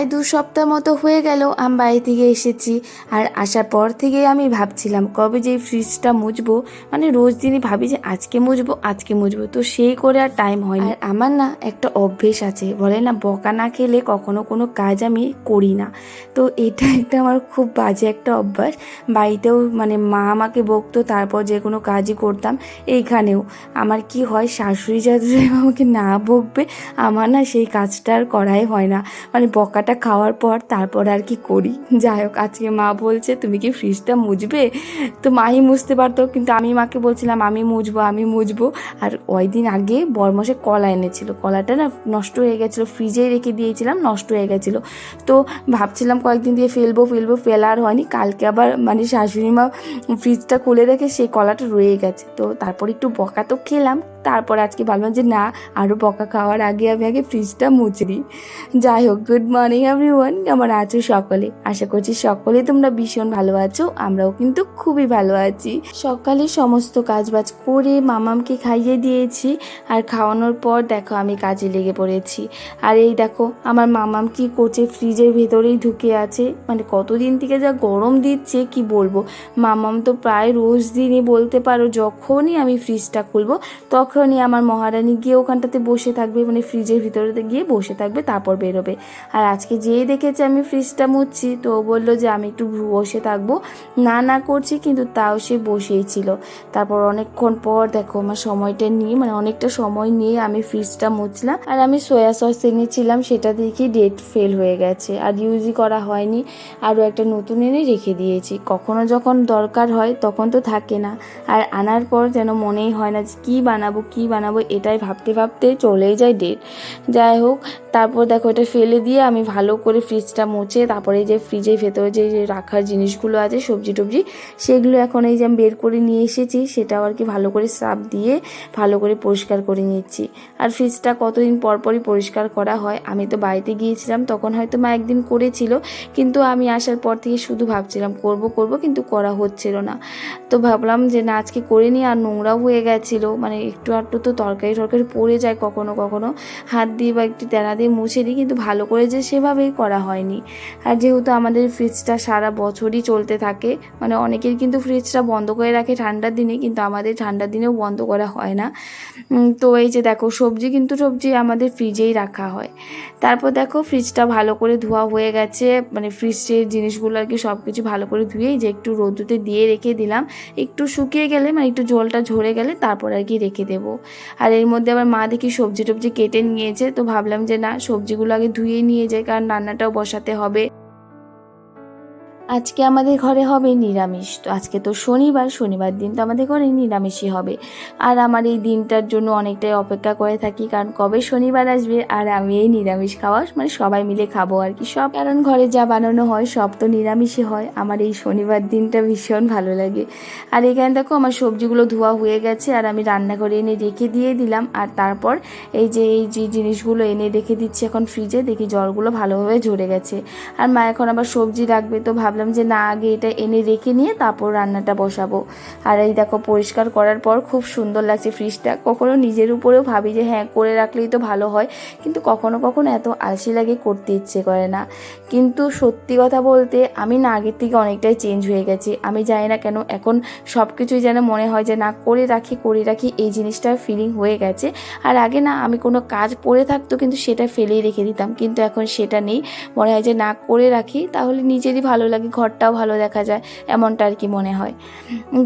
প্রায় দু সপ্তাহ মতো হয়ে গেল আমি বাড়ি থেকে এসেছি। আর আসার পর থেকে আমি ভাবছিলাম, কবে যে ফ্রিজটা মুছবো? মানে রোজ দিনই ভাবি যে আজকে মুছবো আজকে মুছবো। তো সেই করে আর টাইম হয় আর আমার না একটা অভ্যেস আছে, বলে না বকা না খেলে কখনো কোনো কাজ আমি করি না। তো এটা একটা আমার খুব বাজে একটা অভ্যাস। বাড়িতেও মানে মা আমাকে বকতো, তারপর যে কোনো কাজই করতাম এইখানেও। আমার কি হয় শাশুড়ি যাদের আমাকে না বকবে, আমার না সেই কাজটা আর করাই হয় না। মানে বকাটা খাওয়ার পর তারপর আর কি করি। যাই হোক, আজকে মা বলছে, তুমি কি ফ্রিজটা মুছবে? তো মাই মুছতে পারতো, কিন্তু আমি মাকে বলছিলাম, আমি মুছবো আমি মুছবো। আর ওই দিন আগে বরমশে কলা এনেছিল। কলাটা না নষ্ট হয়ে গেছিল ফ্রিজে রেখে দিয়েছিলাম, নষ্ট হয়ে গেছিল। তো ভাবছিলাম কয়েকদিন দিয়ে ফেলব ফেলব, ফেলা আর হয়নি। কালকে আবার মানে শাশুড়ি মা ফ্রিজটা খুলে রেখে সেই কলাটা রয়ে গেছে। তো তারপর একটু বকা তো খেলাম তারপর আজকে ভাবলাম যে না আরও বকা খাওয়ার আগে আমি আগে ফ্রিজটা মুছে দিই যাই হোক গুড মর্নিং এভরিওয়ান কেমন আছো সকলে? আশা করছি সকলে তোমরা ভীষণ ভালো আছো, আমরাও কিন্তু খুবই ভালো আছি। সকালে সমস্ত কাজবাজ করে মামামকে খাইয়ে দিয়েছি, আর খাওয়ানোর পর দেখো আমি কাজে লেগে পড়েছি। আর এই দেখো, আমার মামাম কি করছে ফ্রিজের ভেতরেই ঢুকে আছে। মানে কতদিন থেকে যা গরম দিচ্ছে, কি বলব? মামাম তো প্রায় রোজ দিনই বলতে পারো, যখনই আমি ফ্রিজটা খুলবো তখনই আমার মহারানী গিয়ে ওখানটাতে বসে থাকবে মানে ফ্রিজের ভিতরেতে গিয়ে বসে থাকবে, তারপর বেরোবে। আর আজকে যেই দেখেছে আমি ফ্রিজটা মুছছি, তো বলল যে আমি একটু বসে থাকব। না না করছি, কিন্তু তাও সে বসেই ছিল। তারপর অনেকক্ষণ পর দেখো আমার সময়টা নিয়ে মানে অনেকটা সময় নিয়ে আমি ফ্রিজটা মুছলাম। আর আমি সয়া সস এনেছিলাম, সেটা দেখি ডেট ফেল হয়ে গেছে। আর ইউজই করা হয়নি, আরও একটা নতুন এনে রেখে দিয়েছি। কখনো যখন দরকার হয়, তখন তো থাকে না। আর আনার পর যেন মনেই হয় না যে কী বানাবো কী বানাবো এটাই ভাবতে ভাবতে চলেই যায় ডেট যাই হোক, তারপর দেখো এটা ফেলে দিয়ে আমি ভালো করে ফ্রিজটা মুছে, তারপরে যে ফ্রিজের ভেতরে যে রাখার জিনিসগুলো আছে, সবজি টবজি, সেগুলো এখন এই যে আমি বের করে নিয়ে এসেছি সেটাও আর কি ভালো করে সাপ দিয়ে ভালো করে পরিষ্কার করে নিচ্ছি। আর ফ্রিজটা কতদিন পর পরই পরিষ্কার করা হয়, আমি তো বাড়িতে গিয়েছিলাম, তখন হয়তো মা একদিন করেছিল, কিন্তু আমি আসার পর থেকে শুধু ভাবছিলাম করব করব, কিন্তু করা হচ্ছিল না। তো ভাবলাম যে না, আজকে করে নিই, আর নোংরাও হয়ে গেছিল মানে একটু আধটু তো তরকারি টরকারি পড়ে যায় কখনো কখনো। হাত দিয়ে বা একটু তেনা দিয়ে মুছে দিই, কিন্তু ভালো করে যে সেভাবেই করা হয়নি। আর যেহেতু আমাদের ফ্রিজটা সারা বছরই চলতে থাকে মানে অনেকের কিন্তু ফ্রিজটা বন্ধ করে রাখে ঠান্ডার দিনে, কিন্তু আমাদের ঠান্ডার দিনেও বন্ধ করা হয় না। তো এই যে দেখো, সবজি কিন্তু সবজি আমাদের ফ্রিজেই রাখা হয়। তারপর দেখো ফ্রিজটা ভালো করে ধোয়া হয়ে গেছে মানে ফ্রিজের জিনিসগুলো আর কি সব কিছু ভালো করে ধুয়েই যে একটু রোদ্দুতে দিয়ে রেখে দিলাম। একটু শুকিয়ে গেলে মানে একটু জলটা ঝরে গেলে তারপর আর কি রেখে দেবো। আর এর মধ্যে আবার মা দেখি সবজি টবজি কেটে নিয়েছে, তো ভাবলাম যে না, সবজিগুলো আগে ধুয়ে নিয়ে যাই, কারণ রান্নাটাও বসাতে হবে। আজকে আমাদের ঘরে হবে নিরামিষ। তো আজকে তো শনিবার শনিবার দিন তো আমাদের ঘরে নিরামিষই হবে। আর আমার এই দিনটার জন্য অনেকটাই অপেক্ষা করে থাকি, কারণ কবে শনিবার আসবে আর আমি এই নিরামিষ খাওয়া মানে সবাই মিলে খাব আর কি। সব কারণ ঘরে যা বানানো হয়, সব তো নিরামিষই হয়। আমার এই শনিবার দিনটা ভীষণ ভালো লাগে। আর এখানে দেখো আমার সবজিগুলো ধোয়া হয়ে গেছে আর আমি রান্নাঘরে এনে রেখে দিয়ে দিলাম। আর তারপর এই যে এই যে জিনিসগুলো এনে রেখে দিচ্ছি এখন ফ্রিজে দেখি জলগুলো ভালোভাবে ঝরে গেছে। আর মা এখন আবার সবজি রাখবে, তো ভাবলাম যে না, আগে এটা এনে রেখে নিয়ে তারপর রান্নাটা বসাবো। আর এই দেখো, পরিষ্কার করার পর খুব সুন্দর লাগছে ফ্রিজটা। কখনো নিজের উপরেও ভাবি যে হ্যাঁ করে রাখলেই তো ভালো হয়, কিন্তু কখনো কখনো এত আলসি লাগে করতে ইচ্ছে করে না। কিন্তু সত্যি কথা বলতে, আমি না আগের থেকে অনেকটাই চেঞ্জ হয়ে গেছি। আমি জানি না কেন, এখন সব কিছুই যেন মনে হয় যে না, করে রাখি করে রাখি, এই জিনিসটার ফিলিং হয়ে গেছে। আর আগে না, আমি কোনো কাজ পড়ে থাকতো, কিন্তু সেটা ফেলেই রেখে দিতাম। কিন্তু এখন সেটা নেই। মনে হয় যে না, করে রাখি, তাহলে নিজেরই ভালো লাগে। ঘরটাও ভালো দেখা যায়, এমনটা আর কি মনে হয়।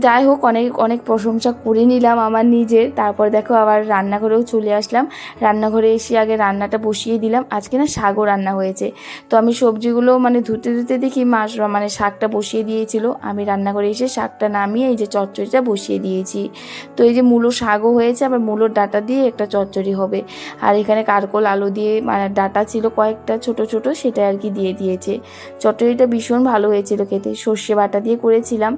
যাই হোক, অনেক অনেক প্রশংসা করে নিলাম আমার নিজের। তারপর দেখো আবার রান্নাঘরেও চলে আসলাম। রান্নাঘরে এসে আগে রান্নাটা বসিয়ে দিলাম। আজকে না শাকও রান্না হয়েছে। তো আমি সবজিগুলো মানে ধুতে ধুতে দেখি মাছ মানে শাকটা বসিয়ে দিয়েছিল। আমি রান্নাঘরে এসে শাকটা নামিয়ে এই যে চচ্চড়িটা বসিয়ে দিয়েছি। তো এই যে মূলো শাকও হয়েছে, আবার মূলোর ডাটা দিয়ে একটা চচ্চড়ি হবে। আর এখানে কারকোল, আলু দিয়ে মানে ডাটা ছিল কয়েকটা ছোট ছোট সেটা আর কি দিয়ে দিয়েছে। চচ্চড়িটা ভীষণ ভালো হয়েছিল খেতে। সর্ষে বাটা দিয়ে করেছিলাম।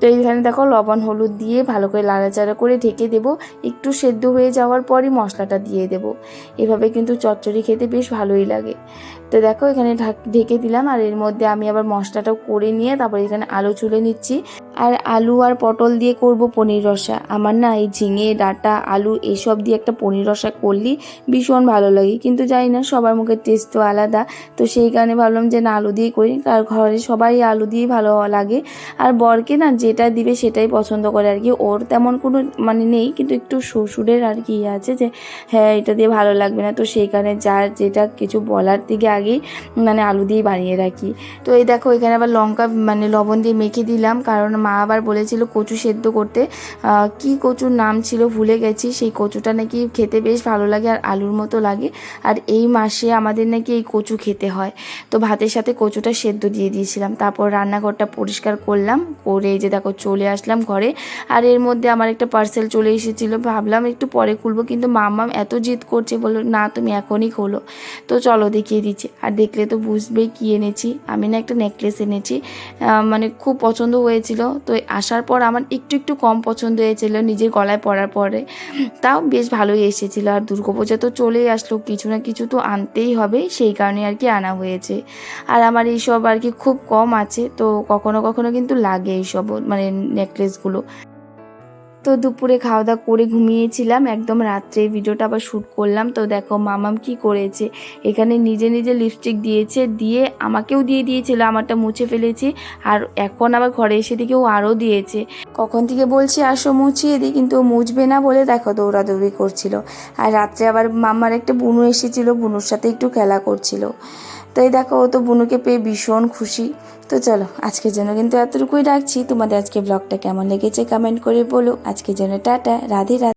তো এইখানে দেখো লবণ, হলুদ দিয়ে ভালো করে লাড়াচাড়া করে ঢেকে দেবো। একটু সেদ্ধ হয়ে যাওয়ার পরই মশলাটা দিয়ে দেবো। এভাবে কিন্তু চচ্চড়ি খেতে বেশ ভালোই লাগে। তো দেখো এখানে ঢেকে দিলাম। আর এর মধ্যে আমি আবার মশলাটাও করে নিয়ে তারপর এখানে আলু চুলে নিচ্ছি। আর আলু আর পটল দিয়ে করব পনির রসা। আমার না এই ঝিঙে, ডাঁটা, আলু এইসব দিয়ে একটা পনির রসা করলে ভীষণ ভালো লাগে। কিন্তু জানি না, সবার মুখের টেস্ট তো আলাদা। তো সেই কারণে ভাবলাম যে না, আলু দিয়েই করি। আর ঘরে সবাই আলু দিয়েই ভালো লাগে। আর বরকে না যেটা দিবে সেটাই পছন্দ করে আর কি। ওর তেমন কোনো মানে নেই, কিন্তু একটু শ্বশুরের আর কি ইয়ে আছে যে হ্যাঁ এটা দিয়ে ভালো লাগবে না। তো সেই কারণে যার যেটা কিছু বলার থেকে আগেই মানে আলু দিয়েই বানিয়ে রাখি। তো এই দেখো, এখানে আবার লঙ্কা মানে লবণ দিয়ে মেখে দিলাম। কারণ মা আবার বলেছিল কচু সেদ্ধ করতে। কি কচুর নাম ছিল ভুলে গেছি, সেই কচুটা নাকি খেতে বেশ ভালো লাগে আর আলুর মতো লাগে। আর এই মাসে আমাদের নাকি এই কচু খেতে হয়। তো ভাতের সাথে কচুটা সেদ্ধ দিয়ে দিয়েছিলাম। তারপর রান্নাঘরটা পরিষ্কার করলাম, করে এই যে দেখো চলে আসলাম ঘরে। আর এর মধ্যে আমার একটা পার্সেল চলে এসেছিল, ভাবলাম একটু পরে খুলবো, কিন্তু মাম্মাম এত জিদ করছে, বলল, না, তুমি এখনই খোলো। তো চলো দেখিয়ে দিচ্ছি। আর দেখলে তো বুঝবে কী এনেছি। আমি না একটা নেকলেস এনেছি। মানে খুব পছন্দ হয়েছিল। তো আসার পর আমার একটু একটু কম পছন্দ হয়েছিল নিজের গলায় পরার পরে। তাও বেশ ভালোই এসেছিল। আর দুর্গাপূজা তো চলেই আসলো, কিছু না কিছু তো আনতেই হবে, সেই কারণে আর কি আনা হয়েছে। আর আমার এইসব আর কি খুব কম আছে, তো কখনো কখনো কিন্তু লাগে এইসব মানে নেকলেসগুলো তো দুপুরে খাওয়া দাওয়া করে ঘুমিয়েছিলাম। একদম রাত্রে ভিডিওটা আবার শ্যুট করলাম। তো দেখো, মামাম কি করেছে? এখানে নিজে নিজে লিপস্টিক দিয়েছে, দিয়ে আমাকেও দিয়ে দিয়েছিল, আমারটা মুছে ফেলেছি। আর এখন আবার ঘরে এসে দিকে ও আরও দিয়েছে। কখন থেকে বলছি, আসো মুছিয়ে দিই কিন্তু মুছবে না বলে দেখো দৌড়াদৌড়ি করছিল। আর রাত্রে আবার মামার একটা বুনু এসেছিল, বুনুর সাথে একটু খেলা করছিল। তাই দেখো, ও তো বুনুকে পেয়ে ভীষণ খুশি। তো চলো, আজকের জন্য কিন্তু এতটুকুই রাখছি। তোমাদের আজকে ব্লগটা কেমন লেগেছে কমেন্ট করে বলো। আজকের জন্য টাটা, রাধে রাধে।